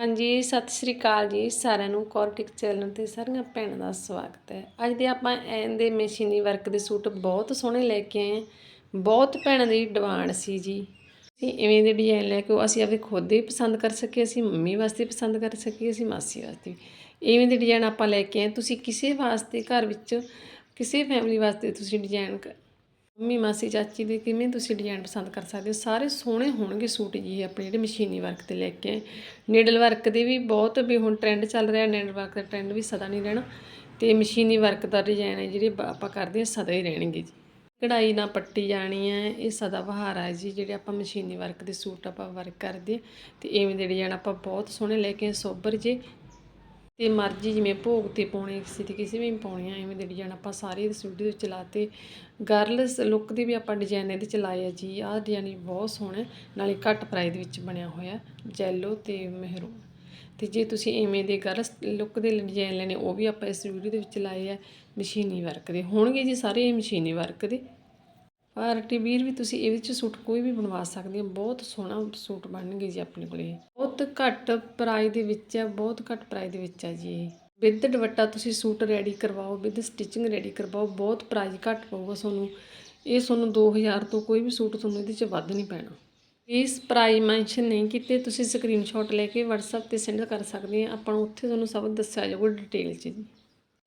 ਹਾਂਜੀ, ਸਤਿ ਸ੍ਰੀ ਅਕਾਲ ਜੀ ਸਾਰਿਆਂ ਨੂੰ। ਕੋਰਟਿਕ ਚੈਨਲ ਤੇ ਸਾਰੀਆਂ ਭੈਣਾਂ ਦਾ ਸਵਾਗਤ ਹੈ। ਅੱਜ ਦੇ ਆਪਾਂ ਐਨ ਦੇ ਮਸ਼ੀਨੀ ਵਰਕ ਦੇ ਸੂਟ ਬਹੁਤ ਸੋਹਣੇ ਲੈ ਕੇ ਆਏ ਹਾਂ। ਬਹੁਤ ਭੈਣਾਂ ਦੀ ਡਿਮਾਂਡ ਸੀ ਜੀ। ਅਸੀਂ ਇਵੇਂ ਦੇ ਡਿਜ਼ਾਈਨ ਲੈ ਕੇ ਉਹ ਅਸੀਂ ਆਪੇ ਖੁਦ ਹੀ ਪਸੰਦ ਕਰ ਸਕੀਏ, ਅਸੀਂ ਮੰਮੀ ਵਾਸਤੇ ਪਸੰਦ ਕਰ ਸਕੀਏ, ਅਸੀਂ ਮਾਸੀ ਵਾਸਤੇ ਵੀ। ਇਵੇਂ ਦੇ ਡਿਜ਼ਾਈਨ ਆਪਾਂ ਲੈ ਕੇ ਆਏ ਤੁਸੀਂ ਕਿਸੇ ਵਾਸਤੇ ਘਰ ਵਿੱਚ, ਕਿਸੇ ਫੈਮਿਲੀ ਵਾਸਤੇ ਤੁਸੀਂ ਡਿਜ਼ਾਈਨ ਮੰਮੀ ਮਾਸੀ ਚਾਚੀ ਦੇ ਕਿਵੇਂ ਤੁਸੀਂ ਡਿਜ਼ਾਈਨ ਪਸੰਦ ਕਰ ਸਕਦੇ ਹੋ? ਸਾਰੇ ਸੋਹਣੇ ਹੋਣਗੇ ਸੂਟ ਜੀ ਇਹ ਆਪਣੇ ਜਿਹੜੇ ਮਸ਼ੀਨੀ ਵਰਕ ਤੇ ਲੈ ਕੇ ਆਏ। ਨੀਡਲ ਵਰਕ ਦੇ ਵੀ ਬਹੁਤ ਵੀ ਹੁਣ ਟ੍ਰੈਂਡ ਚੱਲ ਰਿਹਾ ਨੀਡਲ ਵਰਕ ਦਾ ਟ੍ਰੈਂਡ ਵੀ ਸਦਾ ਨਹੀਂ ਰਹਿਣਾ। ਤੇ ਮਸ਼ੀਨੀ ਵਰਕ ਦਾ ਡਿਜ਼ਾਈਨ ਹੈ ਜਿਹੜੇ ਆਪਾਂ ਕਰਦੇ ਹਾਂ ਸਦਾ ਹੀ ਰਹਿਣਗੇ ਜੀ। ਕਢਾਈ ਨਾ ਪੱਟੀ ਜਾਣੀ ਹੈ ਇਹ ਸਦਾ ਬਹਾਰ ਹੈ ਜੀ ਜਿਹੜੇ ਆਪਾਂ ਮਸ਼ੀਨੀ ਵਰਕ ਦੇ ਸੂਟ ਆਪਾਂ ਵਰਕ ਕਰਦੇ ਹਾਂ। ਤੇ ਇਵੇਂ ਦੇ ਡਿਜ਼ਾਈਨ ਆਪਾਂ ਬਹੁਤ ਸੋਹਣੇ ਲੈ ਕੇ ਆਏ, ਸੋਬਰ ਜੇ। ਤੇ ਮਰਜ਼ੀ ਜਿਵੇਂ ਭੋਗ ਤੇ ਪਾਉਣੇ ਕਿਸੇ ਤੇ ਕਿਸੇ ਵੀ ਪਾਉਣੇ ਆ ਐਵੇਂ ਦੇ ਡਿਜ਼ਾਈਨ ਆਪਾਂ ਸਾਰੇ ਇਸ ਵੀਡੀਓ ਵਿੱਚ ਚਲਾਤੇ। ਗਰਲਸ ਲੁੱਕ ਦੇ ਵੀ ਆਪਾਂ ਡਿਜ਼ਾਈਨ ਇਹਦੇ ਚ ਲਾਏ ਆ ਜੀ। ਆਹ ਡਿਜ਼ਾਈਨ ਬਹੁਤ ਸੋਹਣਾ ਹੈ, ਨਾਲੇ ਘੱਟ ਪ੍ਰਾਈਸ ਦੇ ਵਿੱਚ ਬਣਿਆ ਹੋਇਆ ਜੈਲੋ ਤੇ ਮਹਿਰੂਨ ਤੇ ਜੇ ਤੁਸੀਂ ਐਵੇਂ ਦੇ ਗਰਲਸ ਲੁੱਕ ਦੇ ਡਿਜ਼ਾਈਨ ਲੈਣੇ ਉਹ ਵੀ ਆਪਾਂ ਇਸ ਵੀਡੀਓ ਦੇ ਵਿੱਚ ਲਾਏ ਆ ਮਸ਼ੀਨੀ ਵਰਕ ਦੇ। ਹੋਣਗੇ ਜੀ ਸਾਰੇ ਇਹ ਮਸ਼ੀਨੀ ਵਰਕ ਦੇ। ਪਾਰਟੀ ਵੀਰ ਵੀ ਤੁਸੀਂ ਇਹਦੇ ਚ ਸੂਟ ਕੋਈ ਵੀ ਬਣਵਾ ਸਕਦੇ ਹੋ। ਬਹੁਤ ਸੋਹਣਾ ਸੂਟ ਬਣਨਗੇ ਜੀ ਆਪਣੇ ਕੋਲ। ਬਹੁਤ ਘੱਟ ਪ੍ਰਾਈਸ ਦੇ ਵਿੱਚ ਹੈ, ਬਹੁਤ ਘੱਟ ਪ੍ਰਾਈਸ ਦੇ ਵਿੱਚ ਹੈ ਜੀ ਇਹ। ਵਿਦ ਦੁਪੱਟਾ ਤੁਸੀਂ ਸੂਟ ਰੈਡੀ ਕਰਵਾਓ, ਵਿਦ ਸਟਿਚਿੰਗ ਰੈਡੀ ਕਰਵਾਓ, ਬਹੁਤ ਪ੍ਰਾਈਸ ਘੱਟ ਪਊਗਾ ਤੁਹਾਨੂੰ। ਇਹ ਤੁਹਾਨੂੰ 2000 ਤੋਂ ਕੋਈ ਵੀ ਸੂਟ ਤੁਹਾਨੂੰ ਇਹਦੇ ਚ ਵੱਧ ਨਹੀਂ ਪੈਣਾ। ਪਲੀਜ਼ ਪ੍ਰਾਈਸ ਮੈਂਸ਼ਨ ਨਹੀਂ ਕੀਤੇ, ਤੁਸੀਂ ਸਕਰੀਨਸ਼ਾਟ ਲੈ ਕੇ WhatsApp ਤੇ ਸੈਂਡ ਕਰ ਸਕਦੇ ਆ ਆਪਾਂ ਉੱਥੇ ਤੁਹਾਨੂੰ ਸਭ ਦੱਸਿਆ ਜਾਊਗਾ ਡਿਟੇਲ 'ਚ ਜੀ।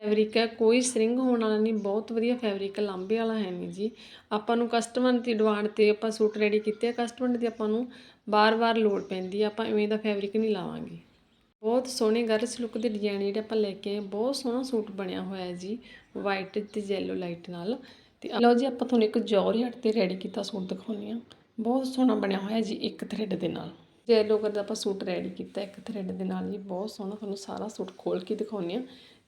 ਫੈਬਰਿਕ ਹੈ, ਕੋਈ ਸਰਿੰਗ ਹੋਣ ਵਾਲਾ ਨਹੀਂ, ਬਹੁਤ ਵਧੀਆ ਫੈਬਰਿਕ ਹੈ ਲਾਂਬੇ ਵਾਲਾ ਹੈ ਨਹੀਂ ਜੀ। ਆਪਾਂ ਨੂੰ ਕਸਟਮਰ ਦੀ ਡਿਮਾਂਡ ਤੇ ਆਪਾਂ ਸੂਟ ਰੈਡੀ ਕੀਤੇ ਆ ਕਸਟਮਰ ਦੀ ਆਪਾਂ ਨੂੰ ਬਾਰ-ਬਾਰ ਲੋੜ ਪੈਂਦੀ ਆ, ਆਪਾਂ ਐਵੇਂ ਦਾ ਫੈਬਰਿਕ ਨਹੀਂ ਲਾਵਾਂਗੇ। ਬਹੁਤ ਸੋਹਣੇ ਗਰਸ ਲੁੱਕ ਦੇ ਡਿਜ਼ਾਈਨ ਜਿਹੜੇ ਆਪਾਂ ਲੈ ਕੇ ਆਏ ਬਹੁਤ ਸੋਹਣਾ ਸੂਟ ਬਣਿਆ ਹੋਇਆ ਹੈ ਜੀ ਵਾਈਟ ਤੇ ਯੈਲੋ ਲਾਈਟ ਨਾਲ। ਤੇ ਲਓ ਜੀ, ਆਪਾਂ ਤੁਹਾਨੂੰ ਇੱਕ ਜੌਰਜਟ ਤੇ ਰੈਡੀ ਕੀਤਾ ਸੂਟ ਦਿਖਾਉਂਦੇ ਆ। ਬਹੁਤ ਸੋਹਣਾ ਬਣਿਆ ਹੋਇਆ ਜੀ, ਇੱਕ ਥਰੈਡ ਦੇ ਨਾਲ। ਯੈਲੋ ਕਲਰ ਦਾ ਆਪਾਂ ਸੂਟ ਰੈਡੀ ਕੀਤਾ ਇੱਕ ਥਰੈਡ ਦੇ ਨਾਲ ਜੀ, ਬਹੁਤ ਸੋਹਣਾ ਤੁਹਾਨੂੰ ਸਾਰਾ ਸੂਟ ਖੋਲ ਕੇ ਦਿਖਾਉਂਦੇ ਆ।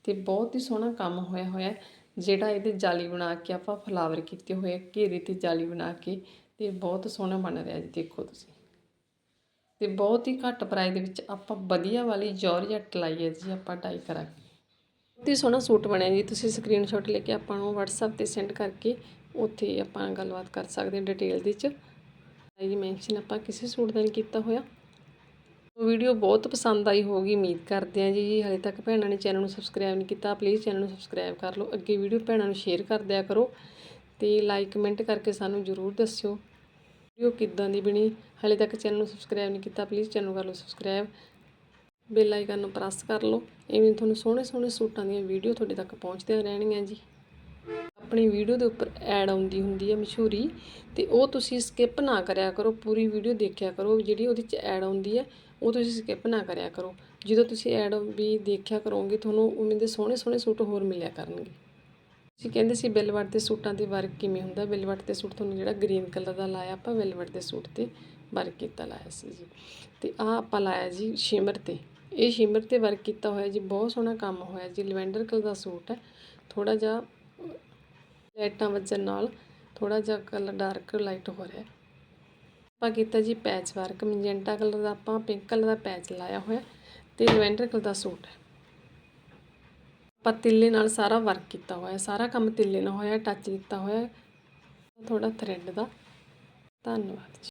ਤੇ ਬਹੁਤ ਹੀ ਸੋਹਣਾ ਕੰਮ ਹੋਇਆ ਹੋਇਆ ਜਿਹੜਾ ਇਹਦੇ ਜਾਲੀ ਬਣਾ ਕੇ ਆਪਾਂ ਫਲਾਵਰ ਕੀਤੇ ਹੋਏ ਆ, ਘੇਰੇ ਤੇ ਜਾਲੀ ਬਣਾ ਕੇ ਤੇ ਬਹੁਤ ਸੋਹਣਾ ਬਣ ਰਿਹਾ ਜੀ ਦੇਖੋ ਤੁਸੀਂ। ਤੇ ਬਹੁਤ ਹੀ ਘੱਟ ਪ੍ਰਾਈਸ ਦੇ ਵਿੱਚ ਆਪਾਂ ਵਧੀਆ ਵਾਲੀ ਜੌਰਜਟ ਲਾਈ ਹੈ ਜੀ ਆਪਾਂ ਡਾਈ ਕਰਾਂਗੇ। ਬਹੁਤ ਹੀ ਸੋਹਣਾ ਸੂਟ ਬਣਿਆ ਜੀ ਤੁਸੀਂ ਸਕਰੀਨਸ਼ਾਟ ਲੈ ਕੇ ਆਪਾਂ ਨੂੰ WhatsApp ਤੇ ਸੈਂਡ ਕਰਕੇ ਉੱਥੇ ਆਪਾਂ ਗੱਲਬਾਤ ਕਰ ਸਕਦੇ ਹਾਂ ਡਿਟੇਲ ਦੇ ਚ ਜੀ ਮੈਂਸ਼ਨ ਆਪਾਂ ਕਿਸੇ ਸੂਟ ਦਾ ਨਹੀਂ ਕੀਤਾ ਹੋਇਆ। ਵੀਡੀਓ ਬਹੁਤ ਪਸੰਦ ਆਈ ਹੋਗੀ ਉਮੀਦ ਕਰਦੇ ਹਾਂ ਜੀ। ਹਲੇ ਤੱਕ ਭੈਣਾਂ ਨੇ ਚੈਨਲ ਨੂੰ ਸਬਸਕ੍ਰਾਈਬ ਨਹੀਂ ਕੀਤਾ ਪਲੀਜ਼ ਚੈਨਲ ਨੂੰ ਸਬਸਕ੍ਰਾਈਬ ਕਰ ਲਓ। ਅੱਗੇ ਵੀਡੀਓ ਭੈਣਾਂ ਨੂੰ ਸ਼ੇਅਰ ਕਰ ਦਿਆ ਕਰੋ ਤੇ ਲਾਈਕ ਕਮੈਂਟ ਕਰਕੇ ਸਾਨੂੰ ਜ਼ਰੂਰ ਦੱਸਿਓ। ਵੀਡੀਓ ਕਿੱਦਾਂ ਦੀ ਬਣੀ? ਹਲੇ ਤੱਕ ਚੈਨਲ ਨੂੰ ਸਬਸਕ੍ਰਾਈਬ ਨਹੀਂ ਕੀਤਾ ਪਲੀਜ਼ ਚੈਨਲ ਕਰ ਲਓ ਸਬਸਕ੍ਰਾਈਬ ਬੈਲ ਆਈਕਨ ਨੂੰ ਪ੍ਰੈਸ ਕਰ ਲਓ। ਐਵੇਂ ਤੁਹਾਨੂੰ ਸੋਹਣੇ ਸੋਹਣੇ ਸੂਟਾਂ ਦੀਆਂ ਵੀਡੀਓ ਤੁਹਾਡੇ ਤੱਕ ਪਹੁੰਚਦੀਆਂ ਰਹਿਣਗੀਆਂ ਜੀ। ਆਪਣੀ ਵੀਡੀਓ ਦੇ ਉੱਪਰ ਐਡ ਆਉਂਦੀ ਹੁੰਦੀ ਹੈ ਮਸ਼ਹੂਰੀ ਤੇ ਉਹ ਤੁਸੀਂ ਸਕਿਪ ਨਾ ਕਰਿਆ ਕਰੋ, ਪੂਰੀ ਵੀਡੀਓ ਦੇਖਿਆ ਕਰੋ ਜਿਹੜੀ ਉਹਦੇ 'ਚ ਐਡ ਆਉਂਦੀ ਹੈ ਉਹ ਤੁਸੀਂ ਸਕਿਪ ਨਾ ਕਰਿਆ ਕਰੋ। ਜਦੋਂ ਤੁਸੀਂ ਐਡ ਵੀ ਦੇਖਿਆ ਕਰੋਗੇ, ਤੁਹਾਨੂੰ ਉਵੇਂ ਦੇ ਸੋਹਣੇ ਸੋਹਣੇ ਸੂਟ ਹੋਰ ਮਿਲਿਆ ਕਰਨਗੇ। ਤੁਸੀਂ ਕਹਿੰਦੇ ਸੀ ਵੈਲਵਟ ਦੇ ਸੂਟਾਂ ਤੇ ਵਰਕ ਕਿਵੇਂ ਹੁੰਦਾ? ਵੈਲਵਟ ਦੇ ਸੂਟ ਤੁਹਾਨੂੰ ਜਿਹੜਾ ਗ੍ਰੀਨ ਕਲਰ ਦਾ ਲਾਇਆ, ਆਪਾਂ ਵੈਲਵਟ ਦੇ ਸੂਟ ਤੇ ਵਰਕ ਕੀਤਾ ਲਾਇਆ ਸੀ ਜੀ। ਤੇ ਆਹ ਆਪਾਂ ਲਾਇਆ ਜੀ ਸ਼ਿਮਰ ਤੇ। ਇਹ ਸ਼ਿਮਰ ਤੇ ਵਰਕ ਕੀਤਾ ਹੋਇਆ ਜੀ, ਬਹੁਤ ਸੋਹਣਾ ਕੰਮ ਹੋਇਆ ਜੀ। ਲਵੈਂਡਰ ਕਲਰ ਦਾ ਸੂਟ ਹੈ। ਥੋੜਾ ਜਿਹਾ, ਲਾਈਟਾਂ ਵੱਜਣ ਨਾਲ ਥੋੜਾ ਜਿਹਾ ਕਲਰ ਡਾਰਕ ਲਾਈਟ ਹੋ ਰਿਹਾ ਆਪਾਂ ਕੀਤਾ ਜੀ ਪੈਚ ਵਰਕ ਮੈਜੈਂਟਾ ਕਲਰ ਦਾ ਆਪਾਂ ਪਿੰਕ ਕਲਰ ਦਾ ਪੈਚ ਲਾਇਆ ਹੋਇਆ ਤੇ ਲਵੈਂਡਰ ਕਲਰ ਦਾ ਸੂਟ ਹੈ। ਆਪਾਂ ਤਿੱਲੇ ਨਾਲ ਸਾਰਾ ਵਰਕ ਕੀਤਾ ਹੋਇਆ, ਸਾਰਾ ਕੰਮ ਤਿੱਲੇ ਨਾਲ ਹੋਇਆ ਟੱਚ ਕੀਤਾ ਹੋਇਆ ਥੋੜਾ ਥਰੈਡ ਦਾ। ਧੰਨਵਾਦ ਜੀ।